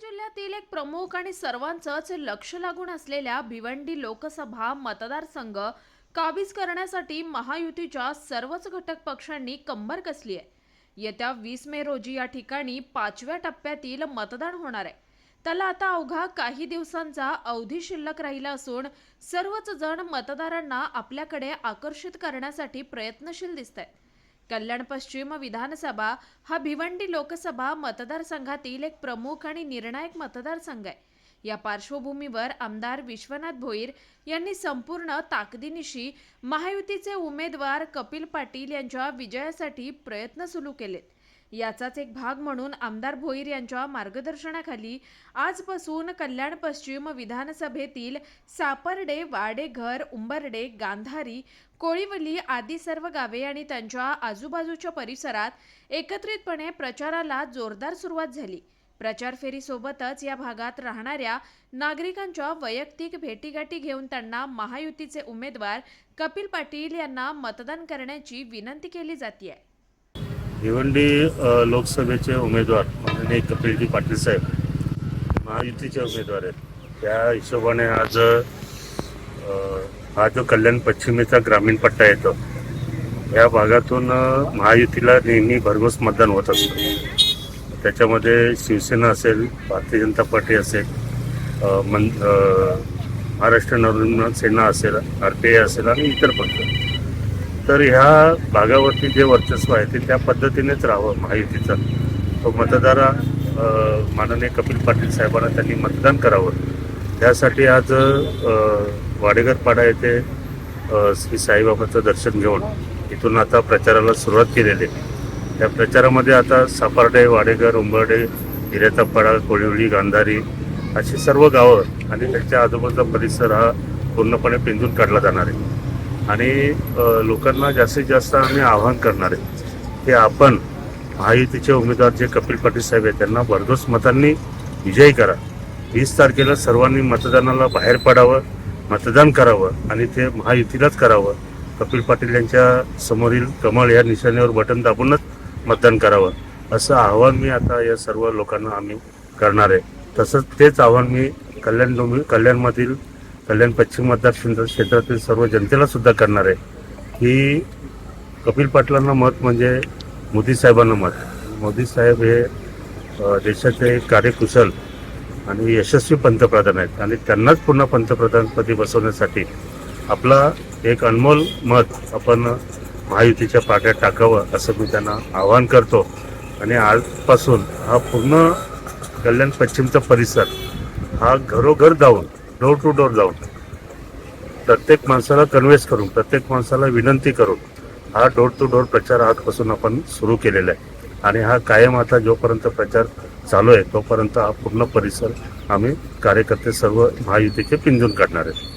जिल्ह्यातील एक प्रमुख आणि सर्वांचंच लक्ष लागून असलेल्या भिवंडी लोकसभा मतदारसंघ काबीज करण्यासाठी महायुतीच्या सर्वच घटक पक्षांनी कंबर कसली आहे. येत्या वीस मे रोजी या ठिकाणी पाचव्या टप्प्यातील मतदान होणार आहे. त्याला आता अवघा काही दिवसांचा अवधी शिल्लक राहिला असून सर्वच जण मतदारांना आपल्याकडे आकर्षित करण्यासाठी प्रयत्नशील दिसत आहेत. कल्याण पश्चिम विधानसभा हा भिवंडी लोकसभा मतदारसंघातील एक प्रमुख आणि निर्णायक मतदारसंघ आहे. या पार्श्वभूमीवर आमदार विश्वनाथ भोईर यांनी संपूर्ण ताकदीनिशी महायुतीचे उमेदवार कपिल पाटील यांच्या विजयासाठी प्रयत्न सुरू केलेत. याचाच एक भाग म्हणून आमदार भोईर यांच्या मार्गदर्शनाखाली आजपासून कल्याण पश्चिम विधानसभेतील सापर्डे वाडेघर उंबर्डे गांधारी कोळीवली आदी सर्व गावे आणि त्यांच्या आजूबाजूच्या परिसरात एकत्रितपणे प्रचाराला जोरदार सुरुवात झाली. प्रचार फेरीसोबतच या भागात राहणाऱ्या नागरिकांच्या वैयक्तिक भेटीगाठी घेऊन त्यांना महायुतीचे उमेदवार कपिल पाटील यांना मतदान करण्याची विनंती केली जाते भिवंडी लोकसभेचे उमेदवार माननीय कपिलजी पाटील साहेब महायुतीचे उमेदवार आहेत. त्या हिशोबाने आज हा जो कल्याण पश्चिमेचा ग्रामीण पट्टा येतो. या भागातून महायुतीला नेहमी भरघोस मतदान होत असतं. त्याच्यामध्ये शिवसेना असेल भारतीय जनता पार्टी असेल मन महाराष्ट्र नवनिर्माण सेना असेल आर पी आय असेल आणि इतर पक्ष. तर ह्या भागावरती जे वर्चस्व आहे ते त्या पद्धतीनेच राहावं महायुतीचं तो मतदारा माननीय कपिल पाटील साहेबांना त्यांनी मतदान करावं. त्यासाठी आज वाडेगरपाडा येथे श्री साईबाबांचं दर्शन घेऊन इथून आता प्रचाराला सुरुवात केलेली. आहे त्या प्रचारामध्ये आता सापार्डे वाडेघर उंबर्डे हिरेतापाडा कोळिवळी गांधारी अशी सर्व गावं आणि त्यांच्या आजूबाजूचा परिसर हा पूर्णपणे पिंजून काढला जाणार आहे. आणि लोकांना जास्तीत जास्त आम्ही आवाहन करणार आहे की आपण महायुतीचे उमेदवार जे कपिल पाटील साहेब आहेत त्यांना भरघोस मतांनी विजयी करा. वीस तारखेला सर्वांनी मतदानाला बाहेर पडावं मतदान करावं आणि ते महायुतीलाच करावं. कपिल पाटील यांच्या समोरील कमळ या निशाणीवर बटन दाबूनच मतदान करावं. असं आव्हान मी आता या सर्व लोकांना आम्ही करणार आहे. तसंच तेच आव्हान मी कल्याण कल्याणमधील कल्याण पश्चिम मतदारसंघ क्षेत्रातील सर्व जनतेला सुद्धा करणार आहे. की कपिल पाटलांना मत म्हणजे मोदी साहेबांना मत. मोदी साहेब हे देशाचे कार्यकुशल आणि यशस्वी पंतप्रधान आहेत आणि त्यांनाच पुन्हा पंतप्रधानपदी बसवण्यासाठी आपला एक अनमोल मत आपण महायुतीच्या पाट्यात टाकावं असं मी त्यांना आवाहन करतो. आणि आजपासून हा पूर्ण कल्याण पश्चिमचा परिसर हा घरोघर जाऊन डोर टू डोर जाऊन प्रत्येक माणसाला कन्व्हेन्स करून प्रत्येक माणसाला विनंती करून हा डोर टू डोर प्रचार आजपासून आपण सुरू केलेला आहे. आणि हा कायम आता जोपर्यंत प्रचार चालू आहे तोपर्यंत हा पूर्ण परिसर आम्ही कार्यकर्ते सर्व महायुतीचे पिंजून काढणार आहे.